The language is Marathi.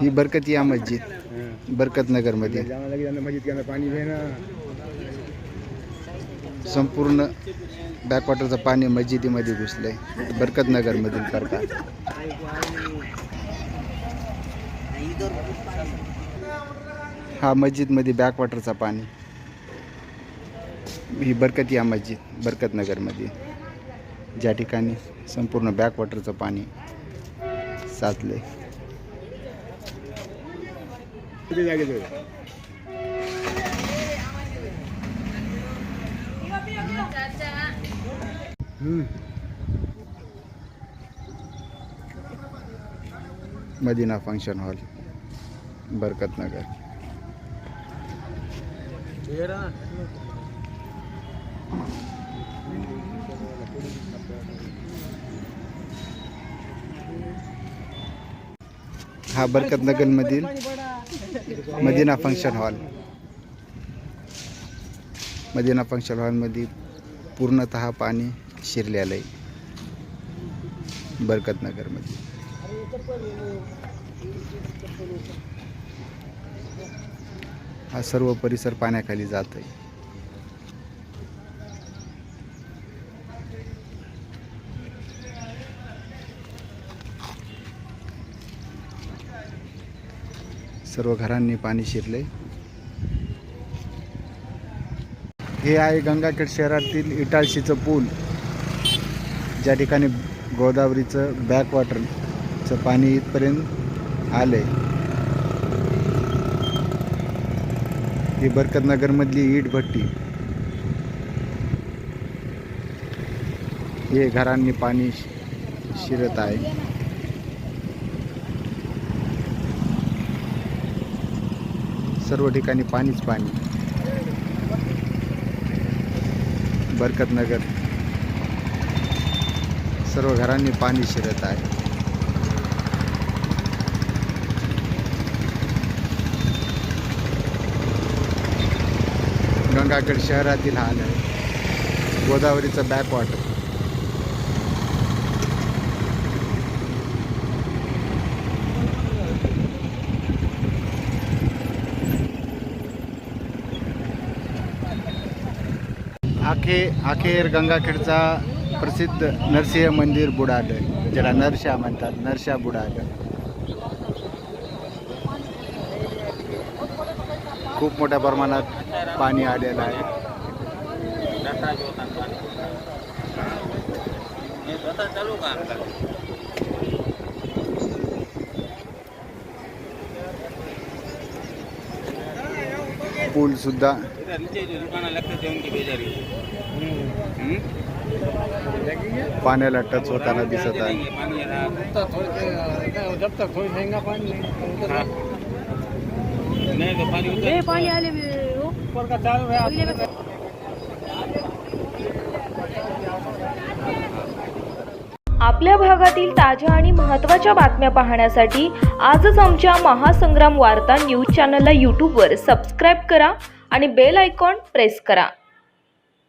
ही बरकतिया मस्जिद बरकत नगरमध्ये. संपूर्ण बॅकवॉटरचं पाणी मस्जिदीमध्ये घुसलंय. बरकत नगरमधील प्रकार हा मस्जिदमध्ये बॅकवॉटरचा पाणी. ही बरकतिया मस्जिद बरकत नगरमध्ये. ज्या ठिकाणी संपूर्ण बॅकवॉटरचं पाणी साचलंय. किती जागे तो हम्म मदिना फ़ंक्शन हॉल बरकत नगर हा बरकत नगरमधील Madina function hall. Madina function हॉलमध्ये पूर्णतः पाणी शिरलेलं आहे. बरकतनगरमध्ये. हा सर्व परिसर पाण्याखाली जात आहे. सर्व घरांनी पाणी शिरले. हे आहे गंगाखेड शहरातील इटाळशीचं पूल. ज्या ठिकाणी गोदावरीचं बॅकवॉटरचं पाणी इथपर्यंत आलं आहे ही बरकतनगरमधली ईट भट्टी. हे घरांनी पाणी शिरत आहे. सर्व ठिकाणी पाणीच पाणी. बरकतनगर सर्व घरांनी पाणी शिरत आहे. गंगाखेड शहरातील हाल आहे गोदावरीचं बॅकवॉटर आखे अखेर गंगाखेडचा प्रसिद्ध नरसिंह मंदिर बुडाड ज्याला नरशा म्हणतात नरशा बुडाड खूप मोठ्या प्रमाणात पाणी आलेलं आहे. पूल सुद्धा. पाण्याला टच होताना दिसत आहे. आपल्या भागातील ताज्या आणि महत्त्वाच्या बातम्या पाहण्यासाठी आजच आमच्या महासंग्राम वार्ता न्यूज चॅनलला यूट्यूबवर सबस्क्राईब करा आणि बेल आयकॉन प्रेस करा.